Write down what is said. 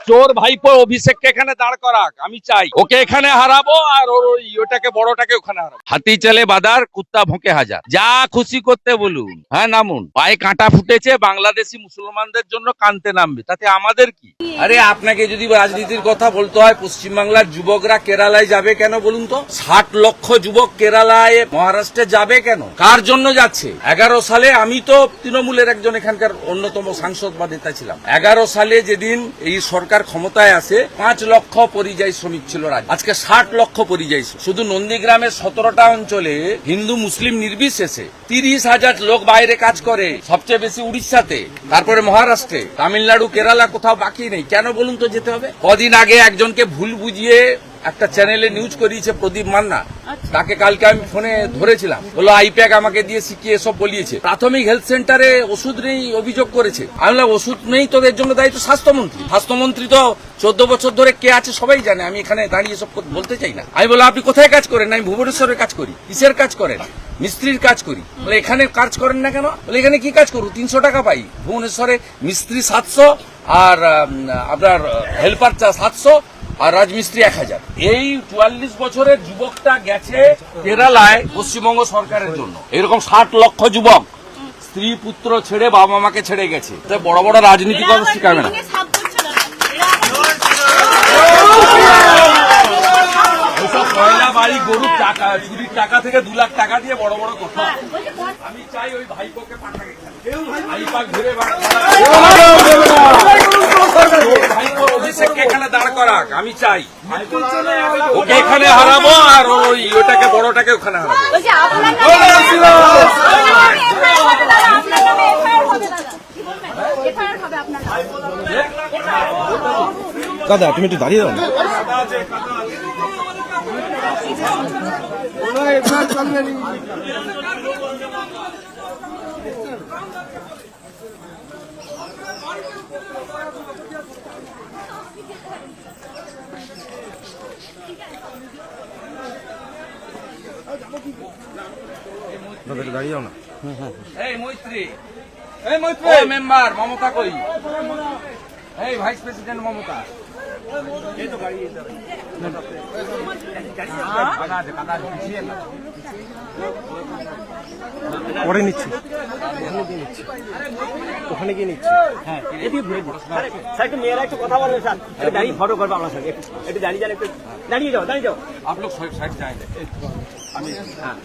চোর ভাইপো অভিষেককে এখানে দাঁড় করাক, আমি চাই। ওকে এখানে হারাবো আর ওর ওই ওটাকে, বড়টাকে ওখানে হারাবো। হাতি চলে বাদার, কুত্তা ভোঁকে হাজার। যা খুশি করতে বলুন। হ্যাঁ নামুন। পায়ে কাঁটা ফুটেছে, বাংলাদেশি মুসলমানদের জন্য কানতে নামবে। তাতে আমাদের কি? আরে, আপনাকে যদি রাজনীতির কথা বলতে হয়, পশ্চিমবাংলার যুবকরা কেরালায় যাবে কেন বলুন তো? ষাট লক্ষ যুবক কেরালায়, মহারাষ্ট্রে যাবে কেন? কার জন্য যাচ্ছে? এগারো সালে আমি তো তৃণমূলের একজন এখানকার অন্যতম সাংসদ বা নেতা ছিলাম। এগারো সালে যেদিন এই সরকার ক্ষমতায় আছে, পাঁচ লক্ষ পরিযায়ী শ্রমিক ছিল রাজ্য। আজকে ষাট লক্ষ পরিযায়ী। শুধু নন্দীগ্রামের সতেরোটা অঞ্চলে হিন্দু মুসলিম নির্বিশেষে তিরিশ হাজার লোক বাইরে কাজ করে, সবচেয়ে বেশি উড়িষ্যাতে, তারপরে মহারাষ্ট্রে, তামিলনাড়ু, কেরালা কোথাও বাকি নেই। কেন বলুন তো যেতে হবে? কদিন আগে একজনকে ভুল বুঝিয়ে একটা চ্যানেলে নিউজ করিয়েছে প্রদীপ মান্না। তাকে কালকে আমি ফোনে ধরেছিলাম। বলল আইপ্যাক আমাকে দিয়ে শিখিয়ে এসব বলিয়েছে। প্রাথমিক হেলথ সেন্টারে ওষুধ নেই অভিযোগ করেছে। আমি বললাম ওষুধ নেই তোদের জন্য দায়িত্ব স্বাস্থ্যমন্ত্রী। স্বাস্থ্যমন্ত্রী তো চোদ্দ বছর ধরে কে আছে সবাই জানে আমি এখানে দাঁড়িয়ে সব বলতে চাই না। আমি বললাম আপনি কোথায় কাজ করেন? আমি ভুবনেশ্বরে কাজ করি কিসের কাজ করেন? মিস্ত্রির কাজ করি। বলে এখানে কাজ করেন না কেন? বলে এখানে কি কাজ করব? তিনশো টাকা পাই। ভুবনেশ্বরে মিস্ত্রি সাতশো আর আপনার হেল্পার সাতশো। আর রাজমিস্ত্রি এক হাজার। এই চুয়াল্লিশ বছরের যুবকটা গেছে কেরালায় পশ্চিমবঙ্গ সরকারের জন্য। এরকম ষাট লক্ষ যুবক স্ত্রী পুত্র ছেড়ে বাবা মাকে ছেড়ে গেছে। বড় বড় রাজনীতি কথা শিখাবে না বাড়ি গরুর টাকা চুরির টাকা থেকে দু লাখ টাকা দিয়ে বড় বড় কথা। আমি চাই ওই ভাইপোকে পাঠাকে। ভাইপাক ঘুরে ভাইপোর অভিষেককে এখানে করাক আমি চাই। ওকে এখানে হারাবো আর ওই ওটাকে বড়টাকে ওখানে হারাবো। দাদা তুমি একটু দাঁড়িয়ে দাও না। দাঁড়িয়ে যাও না। এই মৈত্রী। এই মৈত্রী। মেম্বার মমতা কই? এই ভাইস প্রেসিডেন্ট মমতা। পরে নিচ্ছি। ওখানে গিয়ে নিচ্ছি। হ্যাঁ স্যার একটু মেয়েরা একটু কথা বলবে স্যার। দাঁড়িয়ে ফটো করব আপনার সঙ্গে একটু দাঁড়িয়ে যান একটু দাঁড়িয়ে যাও দাঁড়িয়ে যাও। আপনার সাইড যায় আমি হ্যাঁ।